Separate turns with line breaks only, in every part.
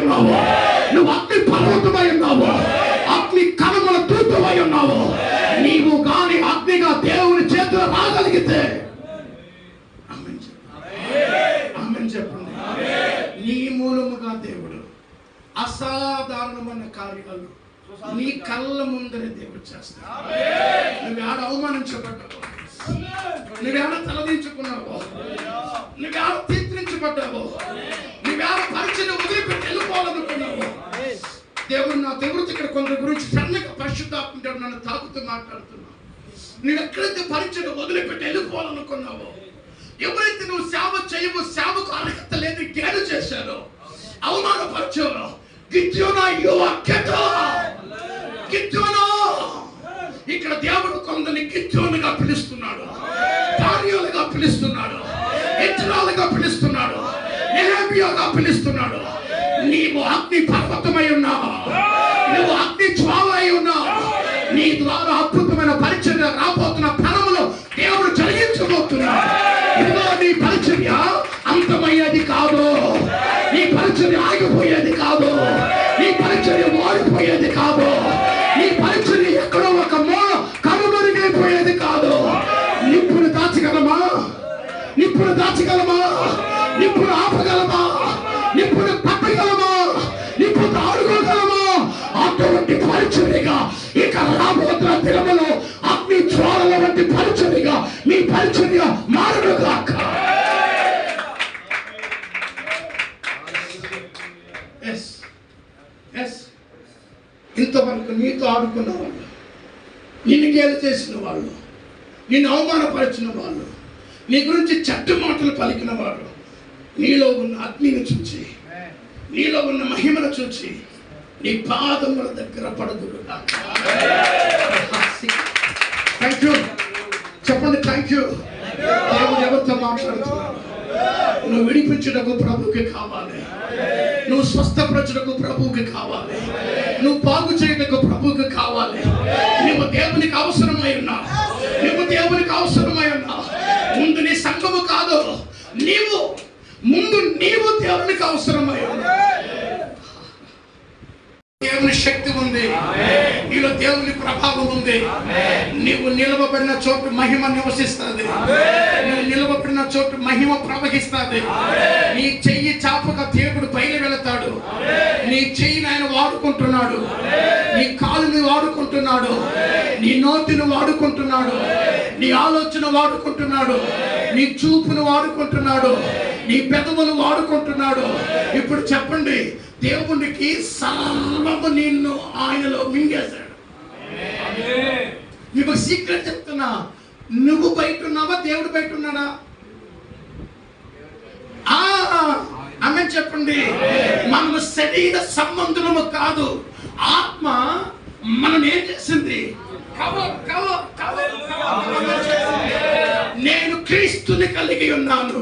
ఉన్నావు. నువ్వు అగ్ని పర్వతమై ఉన్నావు. అగ్ని కనుమల దూతమై ఉన్నావు. నీవు కాని అగ్నిగా దేవుని చేతిలో రాగలిగితే చెప్పండి. నీ మూలముగా దేవుడు అసాధారణమైన కార్యాలు నీ కళ్ళ ముందరే దేవుడు చేస్తాడు. నువ్వు ఆడ అవమానించబడ్డావు? నువ్వేడ తలదించుకున్నావు? నువ్వేడ తీర్చించబడ్డావు దేవుడు నా దేవుడితో ఇక్కడ కొందరి గురించి సన్నగా పరిశుద్ధాత్మ నన్ను తాకుతూ మాట్లాడుతున్నావు నేను ఎక్కడైతే పరీక్షను వదిలిపెట్టి వెళ్ళిపోవాలనుకున్నావో ఎవరైతే నువ్వు సేవ చేయవు సేవకు అర్హత లేదు గేడు చేశారో అవమానపరిచారో గిద్యోనా యువ గిద్యోనా. ఇక్కడ దేవుడు కొందరిని గిద్యోనుగా పిలుస్తున్నాడు దానియులుగా పిలుస్తున్నాడు ఇతరాలుగా పిలుస్తున్నాడు నెహమియాగా పిలుస్తున్నాడు అగ్ని పర్వతమై ఉన్నావు నువ్వు అగ్ని జ్వాల అయి ఉన్నావు నీ ద్వారా అద్భుతమైన పరిచర్య రాబోతున్న తరములో దేవుడు జరిగించబోతున్నాడు ఇదిగో నీ పరిచర్య అంతమయ్యేది కాదు. నీ పరిచర్య ఆగిపోయేది కాదు. నీ పరిచర్య మారిపోయేది కాదు. నీ పరిచర్య ఎక్కడో ఒక మూల కనుమరుగైపోయేది కాదు. నిప్పులు దాచగలమా? నిప్పులు దాచగలమా? నిప్పులు ఆపగలమా? నిప్పులు వంటి పరిచర్యగా ఇక రాబోతున్న దినములో అగ్ని జ్వాలల వంటి పరిచర్యగా మీ పరిచర్య మారడు కాక ఇంతవరకు నీతో ఆడుకున్న వాళ్ళు నిన్ను గేలు చేసిన వాళ్ళు నిన్ను అవమానపరిచిన వాళ్ళు నీ గురించి చెట్టు మాటలు పలికిన వాడు నీలో ఉన్న అగ్నిని చూచి నీలో ఉన్న మహిమను చూచి నీ పాదముల దగ్గర పడదురు థ్యాంక్ యూ చెప్పండి థ్యాంక్ యూ దేవుడు ఎవరితో మాట్లాడుతున్నాడు? నువ్వు విడిపించుటకు ప్రభుకి కావాలి. నువ్వు స్వస్థపరచుటకు ప్రభువుకి కావాలి. నువ్వు బాగు చేయటకు ప్రభువుకి కావాలి. నువ్వు దేవునికి అవసరమై ఉన్నావు నువ్వు దేవునికి అవసరమై ఉన్నావు ముందు నీ సంఘము కాదు. నీవు ముందు నీవు దేవునికి అవసరమై ఉన్నావు దేవుని శక్తి ఉంది. నీలో దేవుని ప్రభావం ఉంది. నీవు నిలవబడిన చోటు మహిమ నివసిస్తుంది. నువ్వు నిలవబడిన చోటు మహిమ ప్రవహిస్తుంది. నీ చెయ్యి చాపక దేవుడు బయలు వెళతాడు. నీ చెయ్యిని ఆయన వాడుకుంటున్నాడు. నీ కాలుని వాడుకుంటున్నాడు. నీ నోటిని వాడుకుంటున్నాడు. నీ ఆలోచన వాడుకుంటున్నాడు. నీ చూపును వాడుకుంటున్నాడు. నీ పెదవులు వాడుకుంటున్నాడు. ఇప్పుడు చెప్పండి దేవునికి సర్వము నిన్ను ఆయనలో మింగేశాడు. నీకు సీక్రెట్ చెప్తున్నా నువ్వు బయట ఉన్నావా దేవుడు బయట ఉన్నాడా? ఆ ఆమె చెప్పండి. మనము శరీర సంబంధులము కాదు. ఆత్మ మనం ఏం చేసింది? నేను క్రీస్తుని కలిగి ఉన్నాను.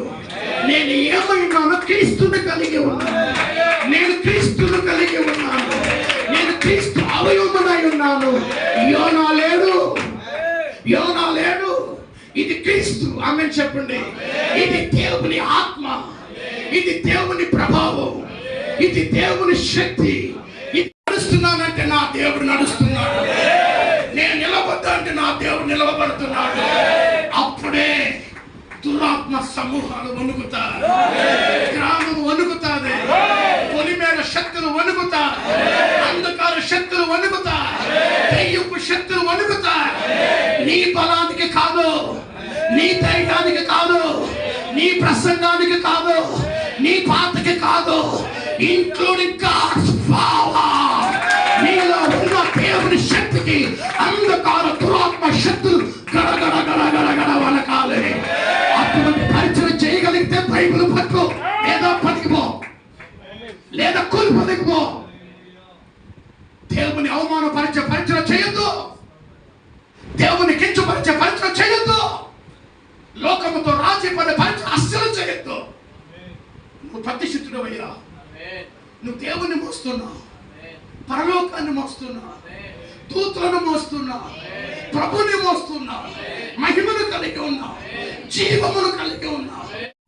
నేను ఏమై క్రీస్తుని కలిగి ఉన్నాను. నేను క్రీస్తుని కలిగి ఉన్నాను. నేను క్రీస్తు అవయవమనై ఉన్నాను. యోనా లేడు. యోనా లేడు. ఇది క్రీస్తు. ఆమె చెప్పండి. ఇది దేవుని ఆత్మ. ఇది దేవుని ప్రభావం. ఇది దేవుని శక్తి. ఇది నడుస్తున్నానంటే నా దేవుడు నడుస్తున్నాడు. నేను నిలబడ్డా అంటే నా దేవుడు నిలవబడుతున్నాడు అప్పుడే దురాత్మ సమూహాలు వణుకుతారు గ్రామం వణుకుతాది. పొలిమేర శక్తులు వణుకుతారు అంధకార శక్తులు వణుకుతారు దెయ్యపు శక్తులు వణుకుతారు నీ బలానికి కాదు నీ ధైర్యానికి కాదు నీ ప్రసంగానికి కాదు నీ పాతకి కాదు ఇంక్లూడింగ్ గాడ్స్ పవర్ లేదా కూలి పదికిపో దేవుని అవమానపరిచే పరిచయం చేయొద్దు. దేవుని కించపరిచే పరిచయం చేయొద్దు. లోకముతో రాజీ పడే పరిచయం అస్సలు చేయొద్దు. నువ్వు ప్రతిష్ఠితుడు అయ్యా నువ్వు దేవుని మోస్తున్నావు పరలోకాన్ని మోస్తున్నావు దూతలను మోస్తున్నా. ప్రభుని మోస్తున్నా. మహిమను కలిగి ఉన్నా. జీవమును కలిగి ఉన్నా.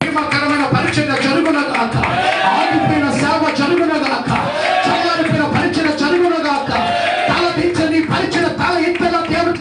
మహిమకరమైన పరిచయం